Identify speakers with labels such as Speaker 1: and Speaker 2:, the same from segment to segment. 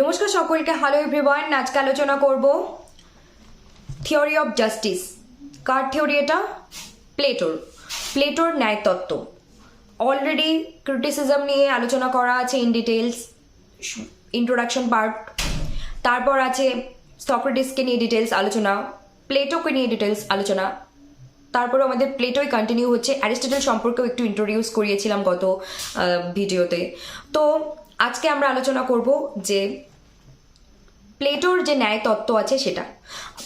Speaker 1: নমস্কার সকলকে hello everyone আজকে আলোচনা করব থিওরি অফ জাস্টিস কার থিওরি এটা? প্লেটোর প্লেটোর ন্যায়তত্ত্ব। অলরেডি ক্রিটিসিজম নিয়ে আলোচনা করা আছে ইন ডিটেলস ইন্ট্রোডাকশন পার্ট তারপর আছে সক্রেটিসকে নিয়ে ডিটেলস আলোচনা প্লেটোকে নিয়ে ডিটেলস আলোচনা। তারপরে আমাদের প্লেটোই কন্টিনিউ হচ্ছে। অ্যারিস্টটল সম্পর্কেও একটু ইন্ট্রোডিউস করিয়েছিলাম গত ভিডিওতে তো আজকে আমরা আলোচনা করব যে প্লেটোর যে ন্যায় তত্ত্ব আছে সেটা।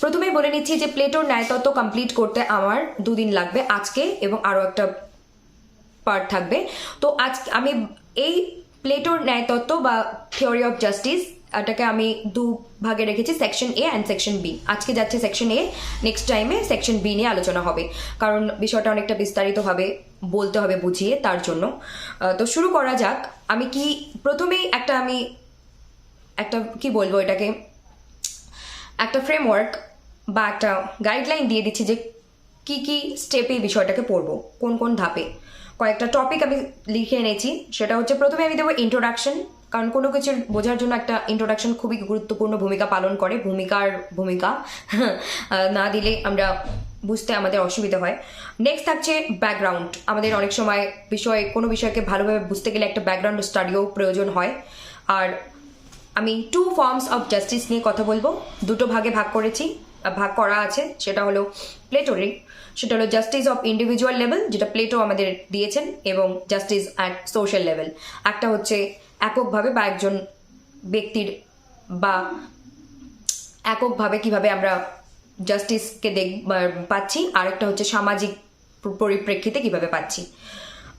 Speaker 1: প্রথমেই বলে নিচ্ছি যে প্লেটোর ন্যায় তত্ত্ব কমপ্লিট করতে আমার দুদিন লাগবে আজকে এবং আরও একটা পার্ট থাকবে। তো আজ আমি এই প্লেটোর ন্যায়তত্ত্ব বা থিওরি অফ জাস্টিস এটাকে আমি দু ভাগে রেখেছি section A and section B আজকে যাচ্ছে সেকশন এ নেক্সট টাইমে সেকশন বি নিয়ে আলোচনা হবে। কারণ বিষয়টা অনেকটা বিস্তারিতভাবে বলতে হবে, বুঝিয়ে তার জন্য। তো শুরু করা যাক। আমি কি, প্রথমেই একটা আমি, একটা কি বলব এটাকে, একটা ফ্রেমওয়ার্ক বা একটা গাইডলাইন দিয়ে দিচ্ছি যে কি কি স্টেপে এই বিষয়টাকে পড়ব, কোন কোন ধাপে। কয়েকটা টপিক আমি লিখে এনেছি। সেটা হচ্ছে প্রথমে আমি দেবো ইন্ট্রোডাকশন কারণ কোনো কিছু বোঝার জন্য একটা ইন্ট্রোডাকশন খুবই গুরুত্বপূর্ণ ভূমিকা পালন করে, ভূমিকার ভূমিকা। না দিলে আমরা বুঝতে আমাদের অসুবিধা হয়। নেক্সট থাকছে ব্যাকগ্রাউন্ড আমাদের অনেক সময় বিষয়, কোনো বিষয়কে ভালোভাবে বুঝতে গেলে একটা ব্যাকগ্রাউন্ড স্টাডিও প্রয়োজন হয়। আর আমি টু ফর্মস অফ জাস্টিস নিয়ে কথা বলব। দুটো ভাগে ভাগ করেছি ভাগ করা আছে। সেটা হলো প্লেটোরিক সেটা হলো জাস্টিস অফ ইন্ডিভিজুয়াল লেভেল যেটা প্লেটো আমাদের দিয়েছেন, এবং জাস্টিস অ্যাট সোশ্যাল লেভেল একটা হচ্ছে এককভাবে বা একজন ব্যক্তির বা এককভাবে কীভাবে আমরা জাস্টিসকে দেখ পাচ্ছি। আর একটা হচ্ছে সামাজিক পরিপ্রেক্ষিতে কীভাবে পাচ্ছি।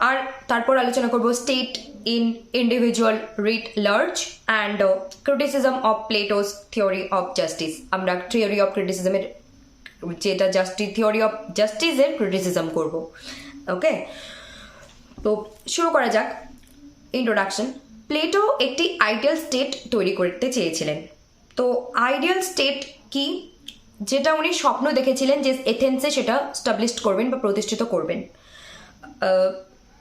Speaker 1: আর তারপর আলোচনা করব state in individual writ large and criticism of Plato's theory of justice আমরা থিওরি অফ ক্রিটিসিজমের যেটা জাস্টিস থিওরি অফ জাস্টিসের ক্রিটিসিজম করব। ওকে তো শুরু করা যাক। ইন্ট্রোডাকশন প্লেটো একটি আইডিয়াল স্টেট তৈরি করতে চেয়েছিলেন। তো আইডিয়াল স্টেট কি? যেটা উনি স্বপ্ন দেখেছিলেন যে এথেন্সে সেটা স্টাবলিশড করবেন বা প্রতিষ্ঠিত করবেন।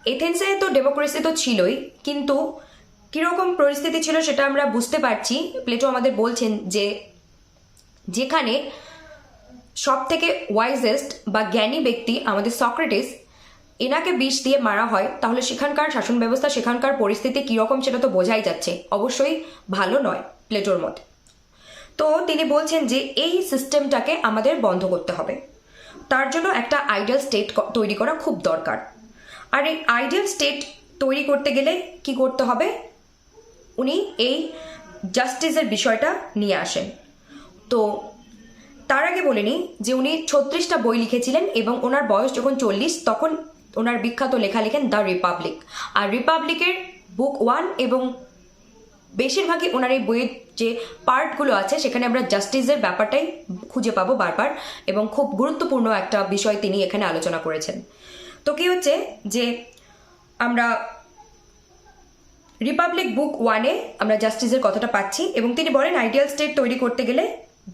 Speaker 1: এথেন্সে তো ডেমোক্রেসি তো ছিলই, কিন্তু কীরকম পরিস্থিতি ছিল সেটা আমরা বুঝতে পারছি। প্লেটো আমাদের বলছেন যে যেখানে সব থেকে ওয়াইজেস্ট বা জ্ঞানী ব্যক্তি আমাদের সক্রেটিস এনাকে বিষ দিয়ে মারা হয়, তাহলে সেখানকার শাসন ব্যবস্থা, সেখানকার পরিস্থিতি কীরকম সেটা তো বোঝাই যাচ্ছে। অবশ্যই ভালো নয় প্লেটোর মতে। তো তিনি বলছেন যে এই সিস্টেমটাকে আমাদের বন্ধ করতে হবে। তার জন্য একটা আইডিয়াল স্টেট তৈরি করা খুব দরকার। আর এই আইডিয়াল স্টেট তৈরি করতে গেলে কি করতে হবে? উনি এই জাস্টিসের বিষয়টা নিয়ে আসেন। তো তার আগে বলে নিই যে উনি ছত্রিশটা বই লিখেছিলেন এবং ওনার বয়স যখন চল্লিশ, তখন ওনার বিখ্যাত লেখা লিখেন দ্য রিপাবলিক। আর রিপাবলিকের বুক ওয়ান এবং বেশিরভাগই ওনার এই বইয়ের যে পার্টগুলো আছে, সেখানে আমরা জাস্টিসের ব্যাপারটাই খুঁজে পাবো বারবার এবং খুব গুরুত্বপূর্ণ একটা বিষয় তিনি এখানে আলোচনা করেছেন। তো কি হচ্ছে যে আমরা রিপাবলিক বুক ওয়ানে আমরা জাস্টিসের কথাটা পাচ্ছি এবং তিনি বলেন, আইডিয়াল স্টেট তৈরি করতে গেলে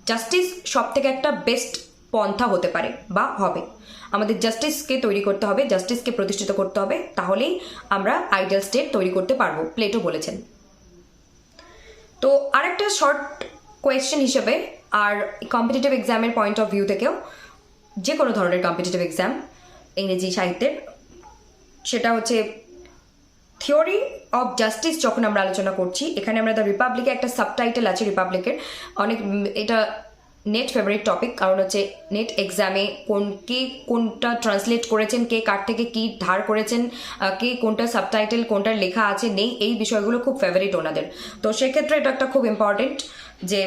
Speaker 1: জাস্টিস সব থেকে একটা বেস্ট পন্থা হতে পারে বা হবে। আমাদের জাস্টিসকে তৈরি করতে হবে, জাস্টিসকে প্রতিষ্ঠিত করতে হবে, তাহলেই আমরা আইডিয়াল স্টেট তৈরি করতে পারব, প্লেটো বলেছেন। তো আরেকটা শর্ট কোয়েশ্চেন হিসেবে আর কম্পিটিটিভ এক্সামের পয়েন্ট অফ ভিউ থেকেও যে কোনো ধরনের কম্পিটিটিভ এক্সাম ইংরেজি সাহিত্যের, সেটা হচ্ছে থিওরি অফ জাস্টিস যখন আমরা আলোচনা করছি, এখানে আমরা দ্য রিপাবলিকে একটা সাবটাইটেল আছে রিপাবলিকের অনেক এটা নেট ফেভারিট টপিক কারণ হচ্ছে নেট এক্সামে কোন, কে কোনটা ট্রান্সলেট করেছেন, কে কার থেকে কি ধার করেছেন কে কোনটা সাবটাইটেল কোনটার লেখা আছে, নেই, এই বিষয়গুলো খুব ফেভারিট ওনাদের। তো সেক্ষেত্রে এটা একটা খুব ইম্পর্টেন্ট যে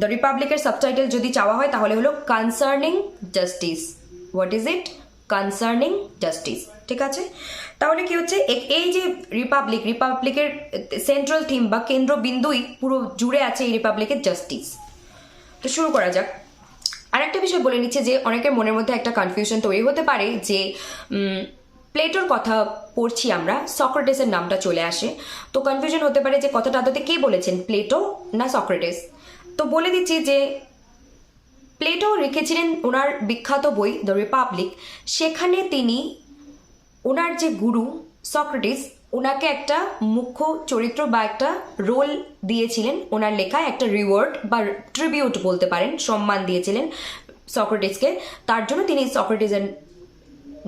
Speaker 1: দ্য রিপাবলিকের সাবটাইটেল যদি চাওয়া হয়, তাহলে হলো concerning justice what is it concerning justice ঠিক আছে? তাহলে কি হচ্ছে এই যে রিপাবলিক রিপাবলিকের সেন্ট্রাল থিম বা কেন্দ্রবিন্দুই পুরো জুড়ে আছে এই রিপাবলিকের জাস্টিস তো শুরু করা যাক। আরেকটা বিষয় বলে নিচ্ছে যে, অনেকের মনের মধ্যে একটা কনফিউশন তৈরি হতে পারে যে প্লেটোর কথা পড়ছি আমরা, সক্রেটিসের নামটা চলে আসে। তো কনফিউশন হতে পারে যে, কথাটা আদতে কে বলেছেন, প্লেটো না সক্রেটিস? তো বলে দিচ্ছি যে, প্লেটো লিখেছিলেন ওনার বিখ্যাত বই দ্য রিপাবলিক। সেখানে তিনি ওনার যে গুরু সক্রেটিস ওনাকে একটা মুখ্য চরিত্র বা একটা রোল দিয়েছিলেন। ওনার লেখায় একটা রিওয়ার্ড বা ট্রিবিউট বলতে পারেন, সম্মান দিয়েছিলেন সক্রেটিসকে। তার জন্য তিনি সক্রেটিসের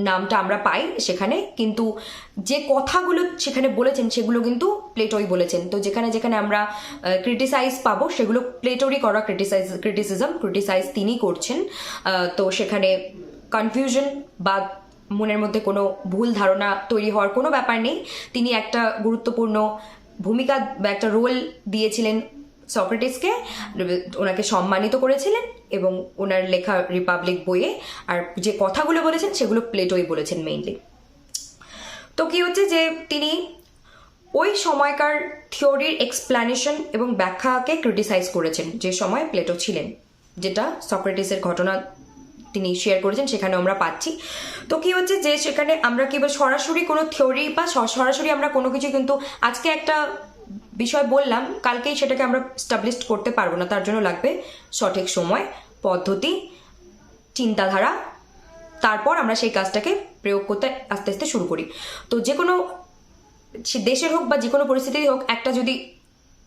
Speaker 1: নামটা আমরা পাই সেখানে, কিন্তু যে কথাগুলো সেখানে বলেছেন সেগুলো কিন্তু প্লেটোই বলেছেন। তো যেখানে যেখানে আমরা ক্রিটিসাইজ পাবো, সেগুলো প্লেটোরই করা ক্রিটিসাইজ ক্রিটিসিজম ক্রিটিসাইজ তিনি করছেন। তো সেখানে কনফিউশন বা মনের মধ্যে কোনো ভুল ধারণা তৈরি হওয়ার কোনো ব্যাপার নেই। তিনি একটা গুরুত্বপূর্ণ ভূমিকা বা একটা রোল দিয়েছিলেন সক্রেটিসকে ওনাকে সম্মানিত করেছিলেন এবং ওনার লেখা রিপাবলিক বইয়ে, আর যে কথাগুলো বলেছেন সেগুলো প্লেটোই বলেছেন মেইনলি তো কী হচ্ছে যে তিনি ওই সময়কার থিওরির এক্সপ্লানেশন এবং ব্যাখ্যাকে ক্রিটিসাইজ করেছেন, যে সময় প্লেটো ছিলেন, যেটা সক্রেটিসের ঘটনা তিনি শেয়ার করেছেন সেখানে আমরা পাচ্ছি। তো কি হচ্ছে যে সেখানে আমরা কি সরাসরি কোনো থিওরি বা সরাসরি আমরা কোনো কিছু কিন্তু আজকে একটা বিষয় বললাম, কালকেই সেটাকে আমরা স্টাবলিশ করতে পারব না, তার জন্য লাগবে সঠিক সময়, পদ্ধতি, চিন্তাধারা, তারপর আমরা সেই কাজটাকে প্রয়োগ করতে আস্তে আস্তে শুরু করি। তো যে কোনো দেশের হোক বা যে কোনো পরিস্থিতিই হোক, একটা যদি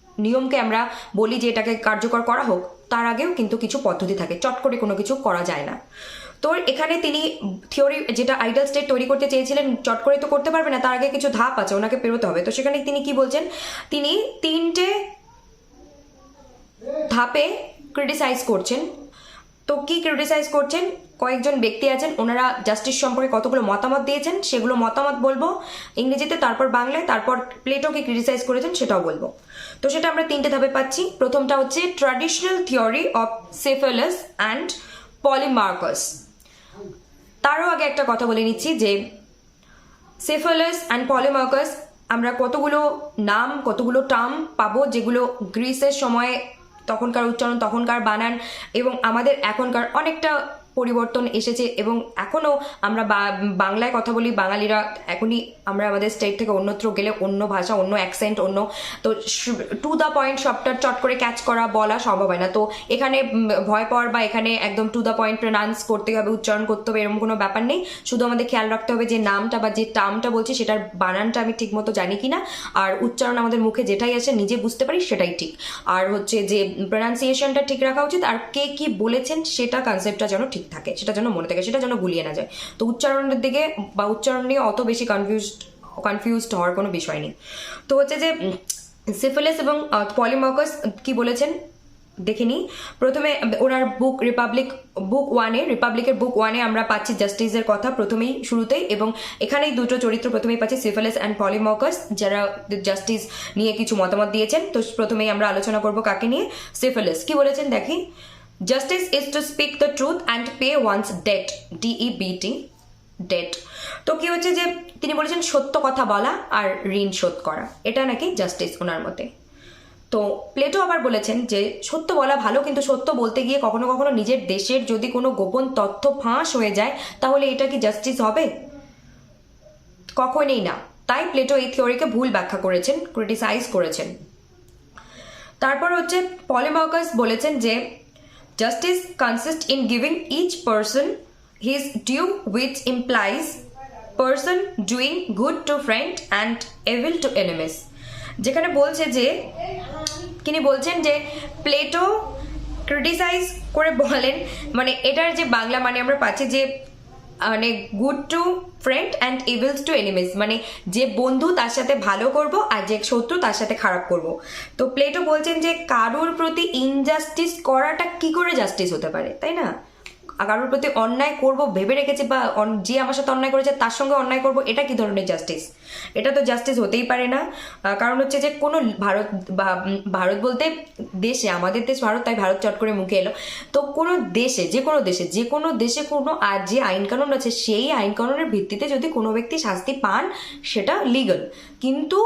Speaker 1: নিয়মকে আমরা বলি যে এটাকে কার্যকর করা হোক তার আগেও কিন্তু কিছু পদ্ধতি থাকে। চট করে কোনো কিছু করা যায় না। তো এখানে তিনি থিওরি যেটা আইডাল স্টেট তৈরি করতে চেয়েছিলেন, চট করে তো করতে পারবে না, তার আগে কিছু ধাপ আছে, ওনাকে পেরোতে হবে। তো সেখানে তিনি কি বলছেন? তিনি তিনটে ধাপে ক্রিটিসাইজ করছেন। তো কি ক্রিটিসাইজ করছেন? কয়েকজন ব্যক্তি আছেন, ওনারা জাস্টিস সম্পর্কে কতগুলো মতামত দিয়েছেন, সেগুলো মতামত বলব। ইংরেজিতে, তারপর বাংলায়, তারপর প্লেটোকে ক্রিটিসাইজ করেছেন, সেটাও বলব। তো সেটা আমরা তিনটে ধাপে পাচ্ছি। প্রথমটা হচ্ছে traditional theory of Cephalus and Polemarchus তারও আগে একটা কথা বলে নিচ্ছি যে সেফালাস অ্যান্ড পলিমার্কাস আমরা কতগুলো নাম, কতগুলো টার্ম পাবো যেগুলো গ্রিসের সময়ে তখনকার উচ্চারণ, তখনকার বানান এবং আমাদের এখনকার অনেকটা পরিবর্তন এসেছে এবং এখনও আমরা বাংলায় কথা বলি, বাঙালিরা এখনই আমরা আমাদের স্টেট থেকে অন্যত্র গেলে অন্য ভাষা, অন্য অ্যাকসেন্ট অন্য, তো টু দ্য পয়েন্ট সবটা চট করে ক্যাচ করা বলা সম্ভব হয় না। তো এখানে ভয় পাওয়ার বা এখানে একদম টু দ্য পয়েন্ট প্রনাউন্স করতে হবে, উচ্চারণ করতে হবে, এরকম কোনো ব্যাপার নেই। শুধু আমাদের খেয়াল রাখতে হবে যে নামটা বা যে টার্মটা বলছি, সেটার বানানটা আমি ঠিক মতো জানি কিনা আর উচ্চারণ আমাদের মুখে যেটাই আসে, নিজে বুঝতে পারি, সেটাই ঠিক। আর হচ্ছে যে প্রনাউন্সিয়েশনটা ঠিক রাখা উচিত, আর কে কি বলেছেন, সেটা কনসেপ্টটা যেন ঠিক থাকে, সেটা যেন মনে থাকে, সেটা যেন গুলিয়ে না যায়। তো উচ্চারণের দিকে বা উচ্চারণ নিয়ে অত বেশি কনফিউজড কনফিউজড হওয়ার কোনো বিষয় নেই। তো হচ্ছে যে সিফিলিস এবং পলিমার্কাস কি বলেছেন? দেখে নিই। প্রথমে, ওনার বুক রিপাবলিক বুক ওয়ানে রিপাবলিকের বুক ওয়ানে আমরা পাচ্ছি জাস্টিসের কথা প্রথমেই, শুরুতেই। এবং এখানেই দুটো চরিত্র প্রথমেই পাচ্ছি সিফিলিস অ্যান্ড পলিমকাস যারা জাস্টিস নিয়ে কিছু মতামত দিয়েছেন। তো প্রথমেই আমরা আলোচনা করব কাকে নিয়ে? সিফিলিস কি বলেছেন দেখি? Justice is to speak the truth and pay one's debt D E B T debt তো কি হচ্ছে যে তিনি বলেছেন সত্য কথা বলা আর ঋণ শোধ করা। এটা নাকি জাস্টিস ওনার মতে। তো প্লেটো আবার বলেছেন যে সত্য বলা ভালো কিন্তু সত্য বলতে গিয়ে কখনো কখনো নিজের দেশের যদি কোনো গোপন তথ্য ফাঁস হয়ে যায়, তাহলে এটা কি জাস্টিস হবে? কখনোই না। তাই প্লেটো এই থিওরিকে ভুল ব্যাখ্যা করেছেন ক্রিটিসাইজ করেছেন। তারপর হচ্ছে পলিমার্কাস বলেছেন যে justice consist in giving each person his due which implies person doing good to friend and evil to enemies যেখানে বলছে যে, তিনি বলছেন যে প্লেটো ক্রিটিসাইজ করে বলেন মানে এটার যে বাংলা মানে আমরা পাচ্ছি যে মানে good to friend and evils to enemies মানে যে বন্ধু তার সাথে ভালো করব আর যে শত্রু তার সাথে খারাপ করব। তো প্লেটো বলছেন যে কারোর প্রতি ইনজাস্টিস করাটা কি করে জাস্টিস হতে পারে, তাই না? কারোর প্রতি অন্যায় করব, ভেবে রেখেছি বা যে আমার সাথে অন্যায় করেছে তার সঙ্গে অন্যায় করব, এটা কি ধরনের জাস্টিস এটা তো জাস্টিস হতেই পারে না। কারণ হচ্ছে যে কোনো ভারত বা ভারত বলতে দেশে, আমাদের দেশ ভারত, তাই ভারত চট করে মুখে এলো। তো কোনো দেশে, যে কোনো দেশে, যে কোনো দেশে কোনো আর যে আইন কানুন আছে, সেই আইন কানুনের ভিত্তিতে যদি কোনো ব্যক্তি শাস্তি পান, সেটা লিগাল কিন্তু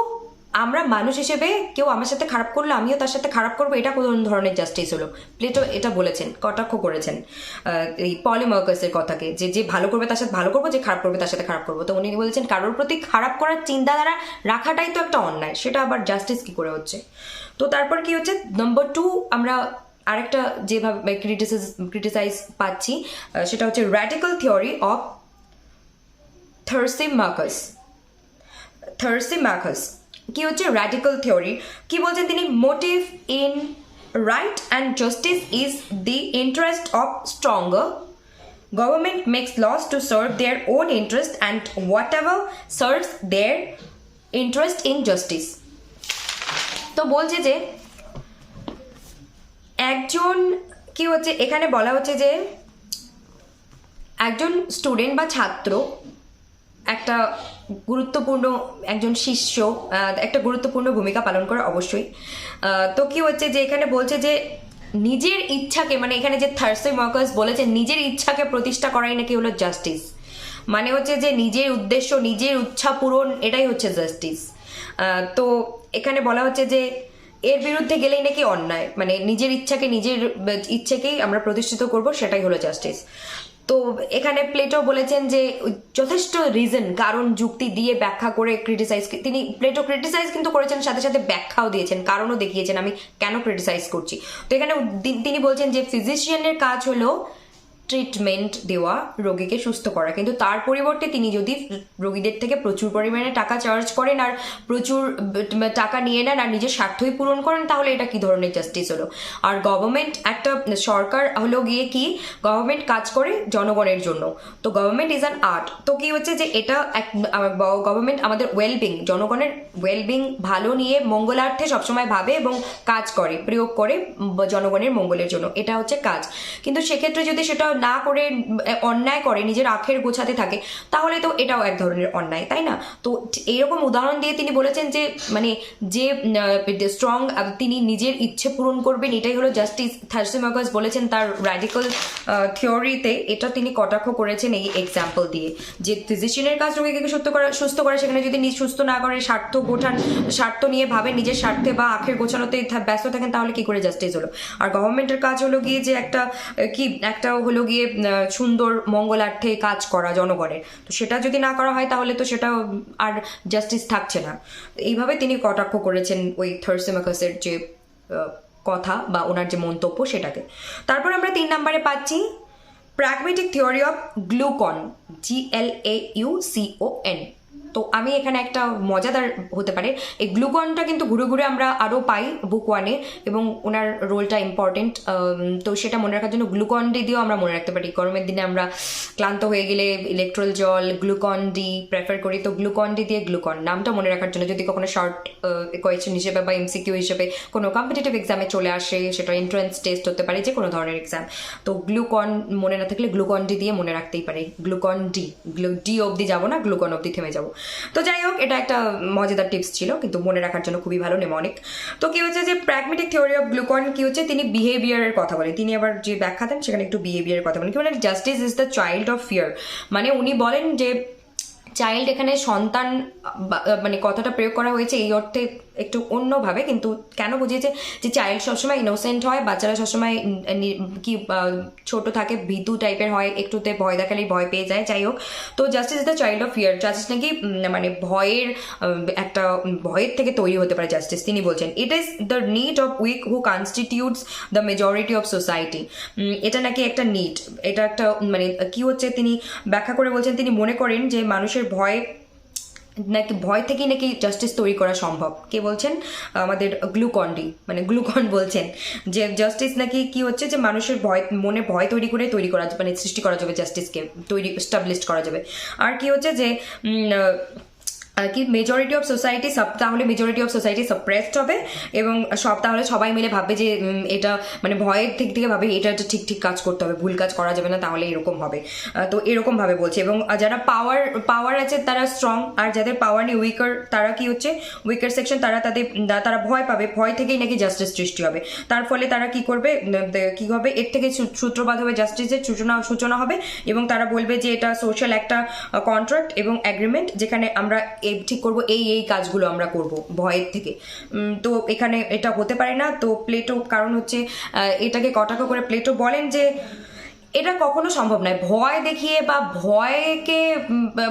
Speaker 1: আমরা মানুষ হিসেবে কেউ আমার সাথে খারাপ করল, আমিও তার সাথে খারাপ করব, এটা কোন ধরনের জাস্টিস হলো। প্লেটো এটা বলেছেন, কটাক্ষ করেছেন এই পলিমার্কাসের কথাকে, যে যে ভালো করবে তার সাথে ভালো করব, যে খারাপ করবে তার সাথে খারাপ করব। তো উনি বলেছেন, কারোর প্রতি খারাপ করার চিন্তাধারা রাখাটাই তো একটা অন্যায়, সেটা আবার জাস্টিস কি করে হচ্ছে? তো তারপর কি হচ্ছে? নম্বর টু আমরা আরেকটা যেভাবে ক্রিটিসাইজ ক্রিটিসাইজ পাচ্ছি সেটা হচ্ছে radical theory of Thrasymachus Thrasymachus কি হচ্ছে? র্যাডিক্যাল থিওরি কি বলছেন তিনি? Motive in right and justice is the interest of stronger Government makes laws to serve own interest and and whatever serves their interest in justice. তো বলছে যে, একজন কি হচ্ছে? এখানে বলা হচ্ছে যে, একজন স্টুডেন্ট বা ছাত্র একটা গুরুত্বপূর্ণ একজন শিষ্য একটা গুরুত্বপূর্ণ ভূমিকা পালন করে অবশ্যই। তো কি হচ্ছে যে এখানে বলছে যে নিজের ইচ্ছাকে মানে এখানে যে থার্সে মার্কাস বলেছে, নিজের ইচ্ছাকে প্রতিষ্ঠা করাই নাকি হলো জাস্টিস। মানে হচ্ছে যে নিজের উদ্দেশ্য, নিজের ইচ্ছা পূরণ, এটাই হচ্ছে জাস্টিস। তো এখানে বলা হচ্ছে যে এর বিরুদ্ধে গেলেই নাকি অন্যায়। মানে নিজের ইচ্ছাকে, নিজের ইচ্ছেকেই আমরা প্রতিষ্ঠিত করব, সেটাই হলো জাস্টিস। তো এখানে প্লেটো বলেছেন যে যথেষ্ট রিজন কারণ যুক্তি দিয়ে ব্যাখ্যা করে ক্রিটিসাইজ তিনি প্লেটো ক্রিটিসাইজ কিন্তু করেছেন, সাথে সাথে ব্যাখ্যাও দিয়েছেন, কারণও দেখিয়েছেন, আমি কেন ক্রিটিসাইজ করছি? তো এখানে তিনি বলছেন যে ফিজিশিয়ানের কাজ হলো ট্রিটমেন্ট দেওয়া রোগীকে সুস্থ করা। কিন্তু তার পরিবর্তে তিনি যদি রোগীদের থেকে প্রচুর পরিমাণে টাকা চার্জ করেন আর প্রচুর টাকা নিয়ে নেন আর নিজের স্বার্থই পূরণ করেন, তাহলে এটা কি ধরনের জাস্টিস হলো? আর গভর্নমেন্ট একটা সরকার হলো গিয়ে কি? গভর্নমেন্ট কাজ করে জনগণের জন্য। তো গভর্নমেন্ট ইজ অ্যান আর্ট তো কি হচ্ছে যে এটা এক গভর্নমেন্ট আমাদের ওয়েলবিং জনগণের ওয়েলবিং ভালো নিয়ে মঙ্গলার্থে সবসময় ভাবে এবং কাজ করে, প্রয়োগ করে জনগণের মঙ্গলের জন্য। এটা হচ্ছে কাজ। কিন্তু সেক্ষেত্রে যদি সেটা না করে অন্যায় করে, নিজের আখের গোছাতে থাকে, তাহলে তো এটাও এক ধরনের অন্যায়, তাই না? তো এইরকম উদাহরণ দিয়ে তিনি বলেছেন যে মানে যে স্ট্রং তিনি নিজের ইচ্ছে পূরণ করবেন, এটাই হলো জাস্টিস থার্সিমাগাস বলেছেন তার র্যাডিক্যাল থিওরিতে এটা তিনি কটাক্ষ করেছেন এই এক্সাম্পল দিয়ে, যে ফিজিশিয়ানের কাজ রোগীকে সুস্থ করা সুস্থ করা? সেখানে যদি নিজ সুস্থ না করে, স্বার্থ গোঠান স্বার্থ নিয়ে ভাবে নিজের স্বার্থে বা আখের গোছানোতে ব্যস্ত থাকেন, তাহলে কি করে জাস্টিস হলো? আর গভর্নমেন্টের কাজ হলো গিয়ে যে একটা কি? একটা হলো গিয়ে সুন্দর মঙ্গলার্থে কাজ করা জনগণের। তো সেটা যদি না করা হয়, তাহলে তো সেটা আর জাস্টিস থাকছে না। এইভাবে তিনি কটাক্ষ করেছেন ওই থার্সেমাকাসের যে কথা বা ওনার যে মন্তব্য সেটাকে। তারপর আমরা তিন নম্বরে পাচ্ছি pragmatic theory of Glaucon G L A U C O N তো আমি এখানে একটা মজাদার হতে পারে। এই গ্লুকনটা কিন্তু ঘুরে ঘুরে আমরা আরও পাই বুক ওয়ানে এবং ওনার রোলটা ইম্পর্টেন্ট তো সেটা মনে রাখার জন্য গ্লুকন ডি দিয়েও আমরা মনে রাখতে পারি। গরমের দিনে আমরা ক্লান্ত হয়ে গেলে ইলেকট্রল জল গ্লুকন ডি প্রেফার করি। তো গ্লুকন ডি দিয়ে গ্লুকন নামটা মনে রাখার জন্য যদি কখনো শর্ট কোয়েশ্চেন হিসেবে বা এমসিকিউ হিসেবে কোনো কম্পিটিটিভ এক্সামে চলে আসে, সেটা এন্ট্রান্স টেস্ট হতে পারে যে কোনো ধরনের এক্সাম তো গ্লুকন মনে না থাকলে গ্লুকন ডি দিয়ে মনে রাখতেই পারে। গ্লুকন ডি গ্লু ডি অবধি যাব না গ্লুকন অবধি থেমে যাব। তো যাই হোক, এটা একটা মজাদার টিপস ছিল, কিন্তু মনে রাখার জন্য খুবই ভালো নেমনিক তো কি হচ্ছে যে প্র্যাগমেটিক থিওরি অফ গ্লুকন কি হচ্ছে, তিনি বিহেভিয়ারের কথা বলেন। তিনি আবার যে ব্যাখ্যা দেন, সেখানে একটু বিহেভিয়ারের কথা বলেন। কি মানে justice is the child of fear মানে উনি বলেন যে চাইল্ড এখানে সন্তান মানে কথাটা প্রয়োগ করা হয়েছে এই অর্থে একটু অন্যভাবে, কিন্তু কেন বুঝিয়েছে যে চাইল্ড সবসময় ইনোসেন্ট হয়, বাচ্চারা সবসময় কি ছোট থাকে, ভীতু টাইপের হয়, একটুতে ভয় দেখালেই ভয় পেয়ে যায়, যাই হোক। তো justice is the child of fear justice নাকি মানে ভয়ের একটা ভয়ের থেকে তৈরি হতে পারে জাস্টিস তিনি বলছেন। It is the need of weak who constitutes the majority of society এটা নাকি একটা নিড এটা একটা মানে কি হচ্ছে, তিনি ব্যাখ্যা করে বলছেন, তিনি মনে করেন যে মানুষের ভয় নাকি ভয় থেকেই নাকি জাস্টিস তৈরি করা সম্ভব? কে বলছেন? আমাদের গ্লুকন্ডি মানে গ্লুকন বলছেন, যে জাস্টিস নাকি কি হচ্ছে যে মানুষের ভয়, মনে ভয় তৈরি করে তৈরি করা মানে সৃষ্টি করা যাবে জাস্টিসকে তৈরি স্টাবলিশ করা যাবে। আর কি হচ্ছে যে কি মেজরিটি অফ সোসাইটি সব, তাহলে মেজরিটি অফ সোসাইটি সাপ্রেসড হবে এবং সব তাহলে সবাই মিলে ভাববে যে এটা মানে ভয়ের দিক থেকে ভাবে এটা একটা ঠিক ঠিক কাজ করতে হবে, ভুল কাজ করা যাবে না, তাহলে এরকম হবে। তো এরকম ভাবে বলছে এবং যারা পাওয়ার পাওয়ার আছে তারা স্ট্রং আর যাদের পাওয়ার নেই উইকার তারা কি হচ্ছে? উইকার সেকশন তারা তাদের তারা ভয় পাবে, ভয় থেকেই নাকি জাস্টিস সৃষ্টি হবে। তার ফলে তারা কি করবে? কি হবে? এর থেকে সূত্রপাত হবে জাস্টিসের সূচনা সূচনা হবে এবং তারা বলবে যে এটা সোশ্যাল একটা কন্ট্রাক্ট এবং অ্যাগ্রিমেন্ট যেখানে আমরা ঠিক করব, এই এই কাজগুলো আমরা করব ভয়ের থেকে। তো এখানে এটা হতে পারে না। তো প্লেটো কারণ হচ্ছে এটাকে কটাক্ষ করে প্লেটো বলেন যে, এটা কখনো সম্ভব নয়। ভয় দেখিয়ে বা ভয়কে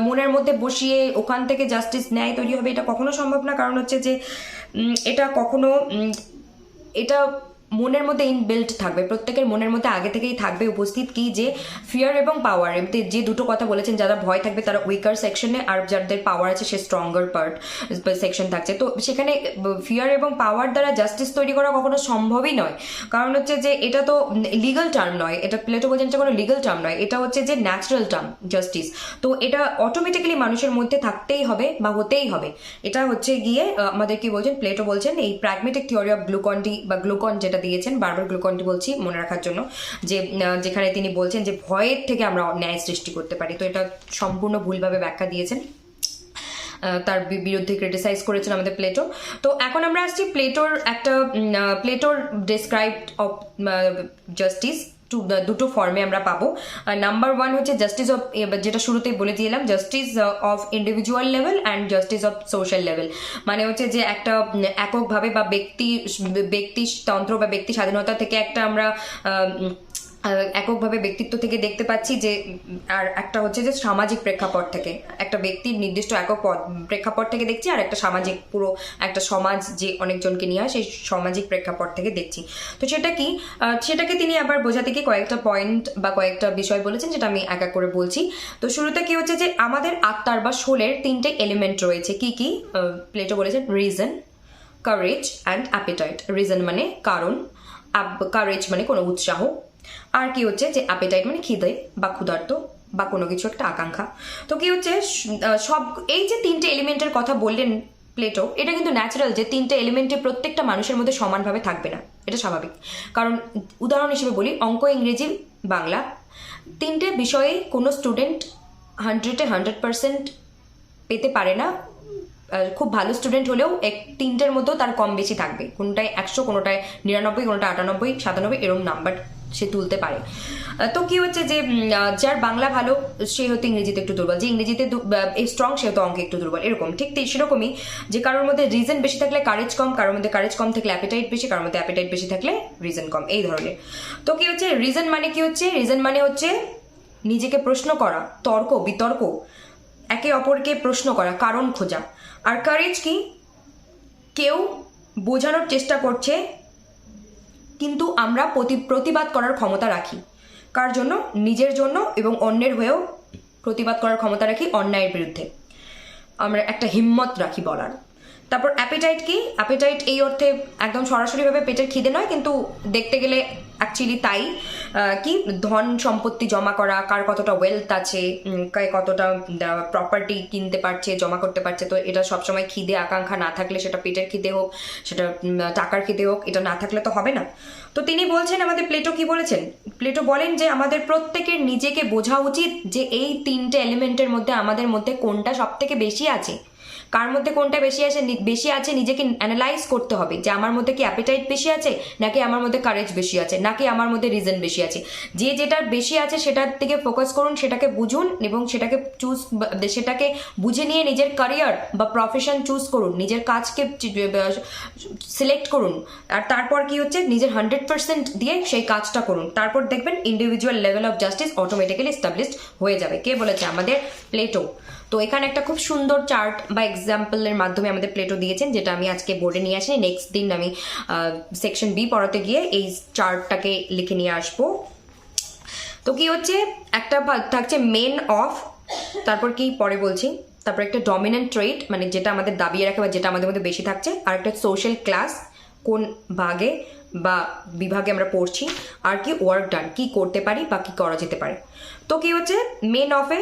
Speaker 1: মনের মধ্যে বসিয়ে ওখান থেকে জাস্টিস ন্যায় তৈরি হবে এটা কখনো সম্ভব না। কারণ হচ্ছে যে এটা কখনো এটা মনের মধ্যে ইনবিল্ট থাকবে, প্রত্যেকের মনের মধ্যে আগে থেকেই থাকবে, উপস্থিত কি, যে ফিয়ার এবং পাওয়ার যে দুটো কথা বলেছেন, যারা ভয় থাকবে, তারা উইকার সেকশনে আর যাদের পাওয়ার আছে, সে স্ট্রঙ্গার পার্ট সেকশন থাকছে। তো সেখানে ফিয়ার এবং পাওয়ার দ্বারা জাস্টিস তৈরি করা কখনো সম্ভবই নয়। কারণ হচ্ছে যে, এটা তো লিগাল টার্ম নয়, এটা প্লেটো বলছেন যে কোনো লিগাল টার্ম নয়, এটা হচ্ছে যে ন্যাচারাল টার্ম জাস্টিস তো এটা অটোমেটিক্যালি মানুষের মধ্যে থাকতেই হবে, বা হতেই হবে। এটা হচ্ছে গিয়ে আমাদের কি বলছেন প্লেটো বলছেন, এই প্র্যাগমেটিক থিওরি অফ গ্লুকন্ডি বা গ্লুকন যেটা দিয়েছেন বারবার গ্লুকনটি বলছি মনে রাখার জন্য যে যেখানে তিনি বলছেন যে ভয়ের থেকে আমরা ন্যায় সৃষ্টি করতে পারি। তো এটা সম্পূর্ণ ভুলভাবে ব্যাখ্যা দিয়েছেন। তার বিরুদ্ধে ক্রিটিসাইজ করেছেন আমাদের প্লেটো। তো এখন আমরা আসছি প্লেটোর একটা প্লেটোর ডেসক্রাইব অফ জাস্টিস দুটো ফর্মে আমরা পাবো। নাম্বার ওয়ান হচ্ছে জাস্টিস অফ যেটা শুরুতেই বলে দিয়েলাম justice of individual level and justice of social level মানে হচ্ছে যে একটা এককভাবে বা ব্যক্তি ব্যক্তিতন্ত্র বা ব্যক্তি স্বাধীনতা থেকে একটা আমরা এককভাবে ব্যক্তিত্ব থেকে দেখতে পাচ্ছি যে, আর একটা হচ্ছে যে সামাজিক প্রেক্ষাপট থেকে। একটা ব্যক্তির নির্দিষ্ট একক প্রেক্ষাপট থেকে দেখছি আর একটা সামাজিক, পুরো একটা সমাজ যে অনেকজনকে নিয়ে হয়, সেই সামাজিক প্রেক্ষাপট থেকে দেখছি। তো সেটা কি? সেটাকে তিনি আবার বোঝাতে গিয়ে কয়েকটা পয়েন্ট বা কয়েকটা বিষয় বলেছেন, যেটা আমি এক এক করে বলছি। তো শুরুতে কি হচ্ছে যে, আমাদের আত্মার বা শোলের তিনটে এলিমেন্ট রয়েছে। কি কি? প্লেটো বলেছেন reason courage and appetite reason মানে কারণ কারেজ মানে কোনো উৎসাহ। আর কি হচ্ছে যে অ্যাপিটাইট মানে খিদে বা ক্ষুধার্ত বা কোনো কিছু একটা আকাঙ্ক্ষা। তো কি হচ্ছে সব এই যে তিনটে এলিমেন্টের কথা বললেন প্লেটো এটা কিন্তু ন্যাচারাল যে তিনটে এলিমেন্টে প্রত্যেকটা মানুষের মধ্যে সমানভাবে থাকবে না। এটা স্বাভাবিক। কারণ উদাহরণ হিসেবে বলি, অঙ্ক ইংরেজি, বাংলা, তিনটে বিষয়ে কোনো স্টুডেন্ট হান্ড্রেডে হান্ড্রেড পার্সেন্ট পেতে পারে না। খুব ভালো স্টুডেন্ট হলেও এক তিনটের মতো তার কম বেশি থাকবে। কোনটায় একশো, কোনোটায় নিরানব্বই, কোনোটায় আটানব্বই, সাতানব্বই এরকম নাম্বার সে তুলতে পারে। তো কি হচ্ছে যে যার বাংলা ভালো, সে হয়তো ইংরেজিতে একটু দুর্বল, যে ইংরেজিতে স্ট্রং সে হয়তো অঙ্কে একটু দুর্বল, এরকম। ঠিক সেরকমই যে কারোর মধ্যে রিজন বেশি থাকলে কারেজ কম, কারোর মধ্যে কারেজ কম থাকলে অ্যাপিটাইট বেশি, কারোর মধ্যে অ্যাপিটাইট বেশি থাকলে রিজন কম, এই ধরনের। তো কি হচ্ছে রিজন মানে কি হচ্ছে? রিজন মানে হচ্ছে নিজেকে প্রশ্ন করা, তর্ক, বিতর্ক, একে অপরকে প্রশ্ন করা, কারণ খোঁজা। আর কারেজ কি? কেউ বোঝানোর চেষ্টা করছে কিন্তু আমরা প্রতি- প্রতিবাদ করার ক্ষমতা রাখি। কার জন্য? নিজের জন্য এবং অন্যের হয়েও প্রতিবাদ করার ক্ষমতা রাখি অন্যায়ের বিরুদ্ধে। আমরা একটা হিম্মত রাখি বলার। তারপর অ্যাপিটাইট কি? অ্যাপিটাইট এই অর্থে একদম সরাসরিভাবে পেটের খিদে নয়, কিন্তু দেখতে গেলে অ্যাকচুয়ালি তাই। কি? ধন সম্পত্তি জমা করা, কার কতটা ওয়েলথ আছে কে কতটা প্রপার্টি কিনতে পারছে, জমা করতে পারছে, তো এটা সবসময় খিদে, আকাঙ্ক্ষা না থাকলে সেটা পেটের খিদে হোক, সেটা টাকার খিদে হোক, এটা না থাকলে তো হবে না। তো তিনি বলছেন, আমাদের প্লেটো কি বলেছেন? প্লেটো বলেন যে, আমাদের প্রত্যেকের নিজেকে বোঝা উচিত যে, এই তিনটে এলিমেন্টের মধ্যে আমাদের মধ্যে কোনটা সব থেকে বেশি আছে। কার মধ্যে কোনটা বেশি আছে বেশি আছে নিজেকে অ্যানালাইজ করতে হবে যে আমার মধ্যে কি অ্যাপিটাইট বেশি আছে, নাকি আমার মধ্যে কারেজ বেশি আছে, নাকি আমার মধ্যে রিজন বেশি আছে। যে যেটার বেশি আছে সেটার দিকে ফোকাস করুন, সেটাকে বুঝুন এবং সেটাকে চুজ সেটাকে বুঝে নিয়ে নিজের ক্যারিয়ার বা প্রফেশন চুজ করুন, নিজের কাজকে সিলেক্ট করুন। আর তারপর কি হচ্ছে? নিজের হান্ড্রেড পার্সেন্ট দিয়ে সেই কাজটা করুন। তারপর দেখবেন individual level of justice automatically established হয়ে যাবে। কে বলেছে? আমাদের প্লেটো তো এখানে একটা খুব সুন্দর চার্ট বা এক্সাম্পলের মাধ্যমে আমাদের প্লেটো দিয়েছেন, যেটা আমি আজকে বোর্ডে নিয়ে আসি নেক্সট দিন আমি সেকশন বি পড়াতে গিয়ে এই চার্টটাকে লিখে নিয়ে আসব। তো কি হচ্ছে? একটা থাকছে মেন অফ তারপর কি পরে বলছি? তারপর একটা ডমিনেন্ট ট্রেড মানে যেটা আমাদের দাবিয়ে রাখে বা যেটা আমাদের মধ্যে বেশি থাকছে। আর একটা সোশ্যাল ক্লাস কোন ভাগে বা বিভাগে আমরা পড়ছি। আর কি ওয়ার্ক ডান কি করতে পারি বা কি করা যেতে পারে। তো কি হচ্ছে? মেন অফে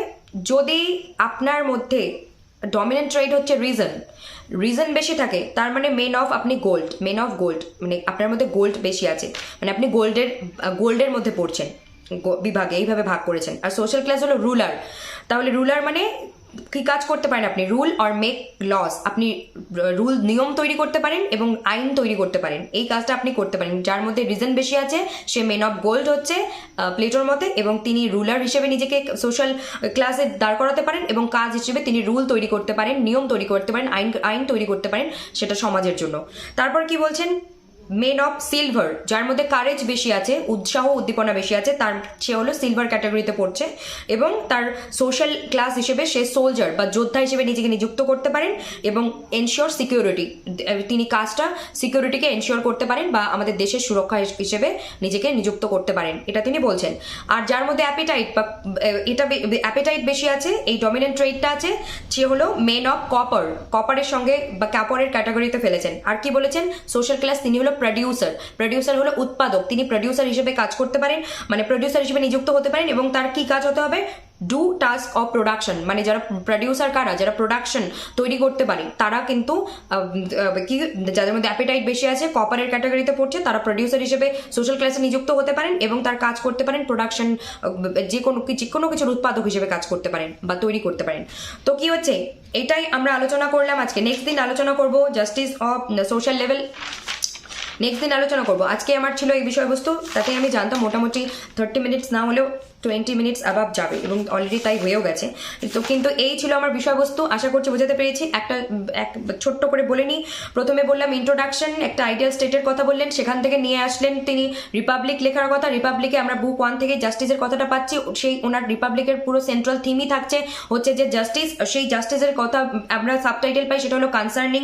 Speaker 1: যদি আপনার মধ্যে ডমিনেন্ট ট্রেড হচ্ছে রিজন রিজন বেশি থাকে, তার মানে মেন অফ আপনি গোল্ড মেন অফ গোল্ড মানে আপনার মধ্যে গোল্ড বেশি আছে মানে আপনি গোল্ডের গোল্ডের মধ্যে পড়ছেন বিভাগে, এইভাবে ভাগ করেছেন। আর সোশ্যাল ক্লাস হলো রুলার তাহলে রুলার মানে কি কাজ করতে পারেন আপনি? রুল অর মেক লস আপনি রুল নিয়ম তৈরি করতে পারেন এবং আইন তৈরি করতে পারেন। এই কাজটা আপনি করতে পারেন। যার মধ্যে রিজন বেশি আছে, সে মেন অফ গোল্ড হচ্ছে প্লেটোর মতে, এবং তিনি রুলার হিসেবে নিজেকে সোশ্যাল ক্লাসে দাঁড় করাতে পারেন এবং কাজ হিসেবে তিনি রুল তৈরি করতে পারেন, নিয়ম তৈরি করতে পারেন, আইন আইন তৈরি করতে পারেন সেটা সমাজের জন্য। তারপর কি বলছেন? মেন অফ সিলভার যার মধ্যে কারেজ বেশি আছে, উৎসাহ উদ্দীপনা বেশি আছে, তার সে হলো সিলভার ক্যাটাগরিতে পড়ছে এবং তার সোশ্যাল ক্লাস হিসেবে সে সোলজার বা যোদ্ধা হিসেবে নিজেকে নিযুক্ত করতে পারেন এবং এনশিওর সিকিউরিটি তিনি কাজটা সিকিউরিটিকে এনশিওর করতে পারেন বা আমাদের দেশের সুরক্ষা হিস- হিসেবে নিজেকে নিযুক্ত করতে পারেন, এটা তিনি বলছেন। আর যার মধ্যে অ্যাপিটাইট বা এটা অ্যাপিটাইট বেশি আছে, এই ডমিনেন্ট ট্রেডটা আছে, সে হলো মেন অফ কপার কপারের সঙ্গে বা কাপড়ের ক্যাটাগরিতে ফেলেছেন। আর কি বলেছেন? সোশ্যাল ক্লাস তিনি হলো প্রডিউসার প্রডিউসার হলো উৎপাদক। তিনি প্রডিউসার হিসেবে কাজ করতে পারেন মানে প্রডিউসার হিসেবে নিযুক্ত হতে পারেন এবং তার কি কাজ হতে হবে? ডু টাস্ক অফ প্রোডাকশন মানে যারা প্রডিউসার কারা, যারা প্রোডাকশন তৈরি করতে পারে, তারা কিন্তু কি, যাদের মধ্যে অ্যাপিটাইট বেশি আছে কপারের ক্যাটাগরিতে পড়ছে, তারা প্রডিউসার হিসেবে সোশ্যাল ক্লাসে নিযুক্ত হতে পারেন এবং তার কাজ করতে পারেন প্রোডাকশন যে কোনো যে কোনো কিছুর উৎপাদক হিসেবে কাজ করতে পারেন বা তৈরি করতে পারেন। তো কি হচ্ছে? এটাই আমরা আলোচনা করলাম আজকে। নেক্সট দিন আলোচনা করব justice of social level next দিন আলোচনা করব। আজকে আমার ছিল এই বিষয়বস্তু, তাতে আমি জানতাম মোটামুটি থার্টি মিনিটস না হলেও টোয়েন্টি মিনিটস অ্যাবাভ যাবে এবং অলরেডি তাই হয়েও গেছে। তো কিন্তু এই ছিল আমার বিষয়বস্তু, আশা করছি বোঝাতে পেরেছি। একটা, এক ছোট্ট করে বলে নিই। প্রথমে বললাম ইন্ট্রোডাকশন একটা আইডিয়াল স্টেটের কথা বললেন, সেখান থেকে নিয়ে আসলেন তিনি রিপাবলিক লেখার কথা। রিপাবলিকে আমরা বুক ওয়ান থেকে জাস্টিসের কথাটা পাচ্ছি, সেই ওনার রিপাবলিকের পুরো সেন্ট্রাল থিমই থাকছে। হচ্ছে যে জাস্টিস সেই জাস্টিসের কথা আমরা সাবটাইটেল পাই, সেটা হলো কনসার্নিং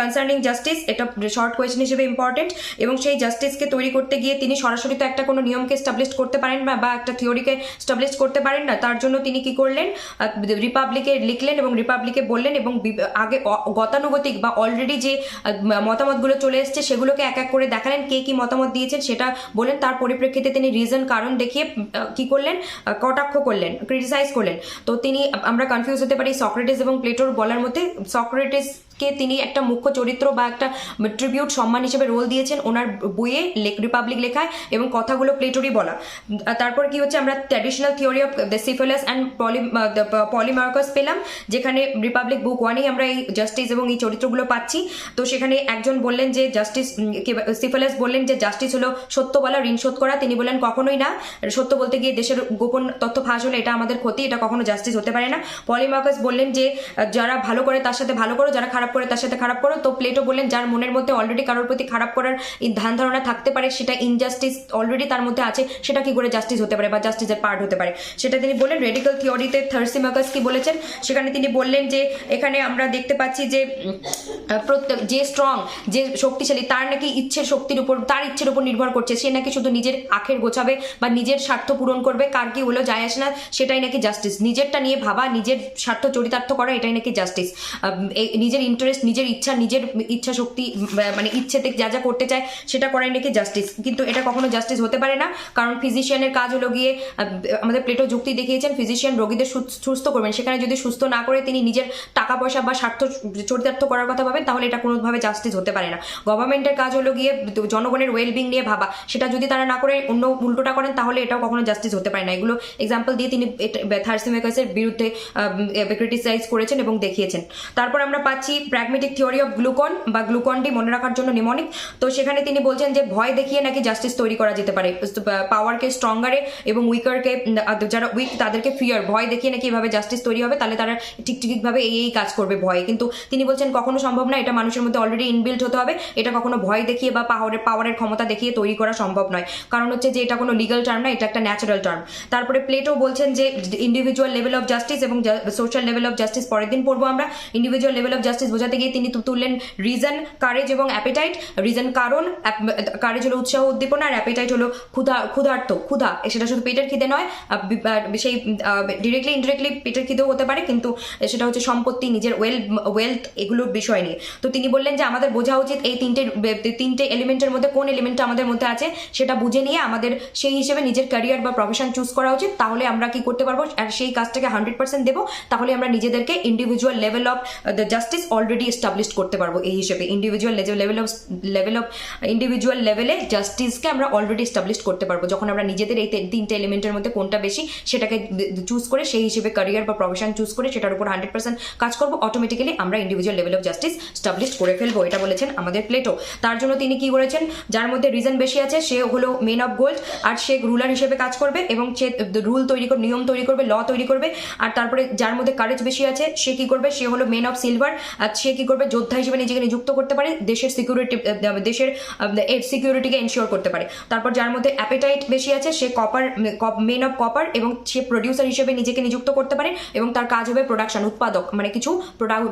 Speaker 1: কনসার্নিং জাস্টিস এটা শর্ট কোয়েশ্চেন হিসেবে ইম্পর্টেন্ট এবং সেই জাস্টিসকে তৈরি করতে গিয়ে তিনি সরাসরি তো একটা কোনো নিয়মকে স্টাবলিশ করতে পারেন না বা একটা থিওরিকে স্টাবলিশ করতে পারেন না। তার জন্য তিনি কি করলেন? রিপাবলিকে লিখলেন এবং রিপাবলিকে বললেন এবং আগে গতানুগতিক বা অলরেডি যে মতামতগুলো চলে এসছে সেগুলোকে এক এক করে দেখালেন, কে কি মতামত দিয়েছেন সেটা বলেন তার পরিপ্রেক্ষিতে তিনি রিজন কারণ দেখিয়ে কি করলেন? কটাক্ষ করলেন ক্রিটিসাইজ করলেন। তো তিনি আমরা কনফিউজ হতে পারি সক্রেটিস এবং প্লেটোর বলার মধ্যে। সক্রেটিস কে তিনি একটা মুখ্য চরিত্র বা একটা ট্রিবিউট সম্মান হিসেবে রোল দিয়েছেন ওনার বইয়ে লেক রিপাবলিক লেখায় এবং কথাগুলো প্লেটোরই বলা। তারপর কি হচ্ছে আমরা traditional theory of the Cephalus and Polemarchus পেলাম, যেখানে রিপাবলিক বুক ওয়ানেই আমরা এই জাস্টিস এবং এই চরিত্রগুলো পাচ্ছি। তো সেখানে একজন বললেন যে জাস্টিস সিফিলাস বললেন যে জাস্টিস হলো সত্য বলা, ঋণ শোধ করা। তিনি বললেন কখনোই না। সত্য বলতে গিয়ে দেশের গোপন তথ্য ফাঁস হলে এটা আমাদের ক্ষতি, এটা কখনো জাস্টিস হতে পারে না। পলিমার্কাস বললেন যে যারা ভালো করে তার সাথে ভালো করো, যারা খারাপ করে, তার সাথে খারাপ করো। তো প্লেটো বললেন, যার মনের মধ্যে অলরেডি কারোর প্রতি খারাপ করার ধ্যান ধারণা থাকতে পারে, সেটা ইনজাস্টিস অলরেডি তার মধ্যে আছে, সেটা কি করে জাস্টিস হতে পারে বা জাস্টিসের পার্ট হতে পারে? সেটা তিনি বললেন রেডিক্যাল থিওরিতে থার্সিমাকাস কি বলেছেন? সেখানে তিনি বললেন যে, এখানে আমরা দেখতে পাচ্ছি যে প্রত্যেক, যে স্ট্রং যে শক্তিশালী, তার নাকি ইচ্ছের শক্তির উপর, তার ইচ্ছের উপর নির্ভর করছে। সে নাকি শুধু নিজের আখের গোছাবে বা নিজের স্বার্থ পূরণ করবে, কার কি হলো যায় আসে না, সেটাই নাকি জাস্টিস নিজেরটা নিয়ে ভাবা, নিজের স্বার্থ চরিতার্থ করা, এটাই নাকি জাস্টিস নিজের ইন্টারেস্ট নিজের ইচ্ছা নিজের ইচ্ছা শক্তি মানে ইচ্ছেতে যা যা করতে চায়, সেটা করাই নাকি জাস্টিস কিন্তু এটা কখনো জাস্টিস হতে পারে না, কারণ ফিজিশিয়ানের কাজ হলো গিয়ে আমাদের প্লেটো যুক্তি দেখিয়েছেন ফিজিশিয়ান রোগীদের সুস্থ করবেন। সেখানে যদি সুস্থ না করে তিনি নিজের টাকা পয়সা বা স্বার্থ চরিতার্থ করার কথা ভাবেন, তাহলে এটা কোনোভাবে জাস্টিস হতে পারে না। গভর্নমেন্টের কাজ হলো গিয়ে, জনগণের ওয়েলবিং নিয়ে ভাবা। সেটা যদি তারা না করে, অন্য উল্টোটা করেন, তাহলে এটাও কখনো জাস্টিস হতে পারে না। এগুলো এক্সাম্পল দিয়ে তিনি থার্সিমেকাসের বিরুদ্ধে ক্রিটিসাইজ করেছেন এবং দেখিয়েছেন। তারপর আমরা পাচ্ছি প্র্যাগমেটিক থিওরি অফ গ্লুকন বা গ্লুকনটি মনে রাখার জন্য নিমনিক তো সেখানে তিনি বলছেন যে ভয় দেখিয়ে নাকি জাস্টিস তৈরি করা যেতে পারে। পাওয়ারকে স্ট্রঙ্গারে এবং উইকারকে যারা উইক তাদেরকে ফিয়ার ভয় দেখিয়ে নাকি এভাবে জাস্টিস তৈরি হবে, তাহলে তারা ঠিক ঠিকভাবে এই এই কাজ করবে ভয়ে। কিন্তু তিনি বলছেন কখনো সম্ভব না, এটা মানুষের মধ্যে অলরেডি ইনবিল্ট হতে হবে, এটা কখনো ভয় দেখিয়ে বা পাওয়ারের পাওয়ারের ক্ষমতা দেখিয়ে তৈরি করা সম্ভব নয়। কারণ হচ্ছে যে এটা কোনো লিগাল টার্ম না, এটা একটা ন্যাচারাল টার্ম তারপরে প্লেটো বলছেন যে ইন্ডিভিজুয়াল লেভেল অফ জাস্টিস এবং সোশ্যাল লেভেল অফ জাস্টিস পরের দিন পড়ব আমরা। ইন্ডিভিজুয়াল লেভেল অফ জাস্টিস বোঝাতে গিয়ে তিনি তুললেন রিজন কারেজ এবং অ্যাপেটাইট রিজন কারণ কারেজ হলো উৎসাহ, উদ্দীপনা আর অ্যাপেটাইট হলো ক্ষুধা, ক্ষুধার্ত, ক্ষুধা। সেটা শুধু পেটের খিদে নয় সেই ডিরেক্টলি ইনডিরেক্টলি পেটের খিদেও হতে পারে, কিন্তু সেটা হচ্ছে সম্পত্তি, নিজের ওয়েল ওয়েলথ এগুলোর বিষয় নিয়ে। তো তিনি বললেন যে আমাদের বোঝা উচিত এই তিনটে তিনটে এলিমেন্টের মধ্যে কোন এলিমেন্টটা আমাদের মধ্যে আছে, সেটা বুঝে নিয়ে আমাদের সেই হিসেবে নিজের ক্যারিয়ার বা প্রফেশন চুজ করা উচিত। তাহলে আমরা কি করতে পারব? আর সেই কাজটাকে হান্ড্রেড পার্সেন্ট দেবো। তাহলে আমরা নিজেদেরকে individual level of the justice already establish করতে পারব এই হিসেবে individual level of level of individual লেভেলে জাস্টিসকে আমরা অলরেডি এস্টাবলিশ করতে পারব যখন আমরা নিজেদের এই তিনটে এলিমেন্টের মধ্যে কোনটা বেশি, সেটাকে চুজ করে সেই হিসেবে ক্যারিয়ার বা প্রফেশন চুজ করে সেটার উপর হান্ড্রেড পার্সেন্ট কাজ করব অটোমেটিক্যালি আমরা individual level of justice establish করে ফেলব, এটা বলেছেন আমাদের প্লেটো তার জন্য তিনি কি করেছেন, যার মধ্যে রিজন বেশি আছে, সে হলো মেন অফ গোল্ড আর সে রুলার হিসেবে কাজ করবে এবং সে রুল তৈরি করবে নিয়ম তৈরি করবে ল তৈরি করবে, আর তারপরে যার মধ্যে কারেজ বেশি আছে, সে কি করবে, সে হলো মেন অফ সিলভার সে কি করবে? যোদ্ধা হিসেবে নিজেকে নিযুক্ত করতে পারে, দেশের সিকিউরিটি দেশের সিকিউরিটিকে এনশিওর করতে পারে। তারপর যার মধ্যে অ্যাপেটাইট বেশি আছে, সে কপার মেন অফ কপার এবং সে প্রডিউসার হিসেবে নিজেকে নিযুক্ত করতে পারে এবং তার কাজ হবে প্রোডাকশন উৎপাদক মানে কিছু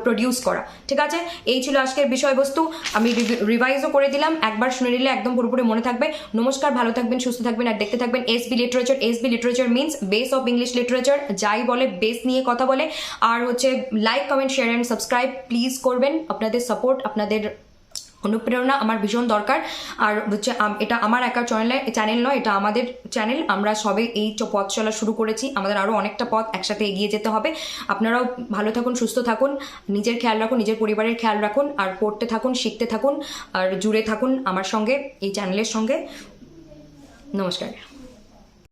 Speaker 1: প্রডিউস করা। ঠিক আছে? এই ছিল আজকের বিষয়বস্তু। আমি রিভাইজও করে দিলাম। একবার শুনে নিলে একদম পুরোপুরি মনে থাকবে। নমস্কার, ভালো থাকবেন, সুস্থ থাকবেন আর দেখতে থাকবেন S B literature S B literature means base of English literature যাই বলে বেস নিয়ে কথা বলে। আর হচ্ছে like comment share and subscribe please করবেন। আপনাদের সাপোর্ট আপনাদের অনুপ্রেরণা আমার ভীষণ দরকার। আর হচ্ছে এটা আমার একার চ্যানেল চ্যানেল নয়, এটা আমাদের চ্যানেল আমরা সবে এই পথ চলা শুরু করেছি। আমাদের আরও অনেকটা পথ একসাথে এগিয়ে যেতে হবে। আপনারাও ভালো থাকুন, সুস্থ থাকুন। নিজের খেয়াল রাখুন, নিজের পরিবারের খেয়াল রাখুন। আর পড়তে থাকুন, শিখতে থাকুন। আর জুড়ে থাকুন আমার সঙ্গে, এই চ্যানেলের সঙ্গে। নমস্কার।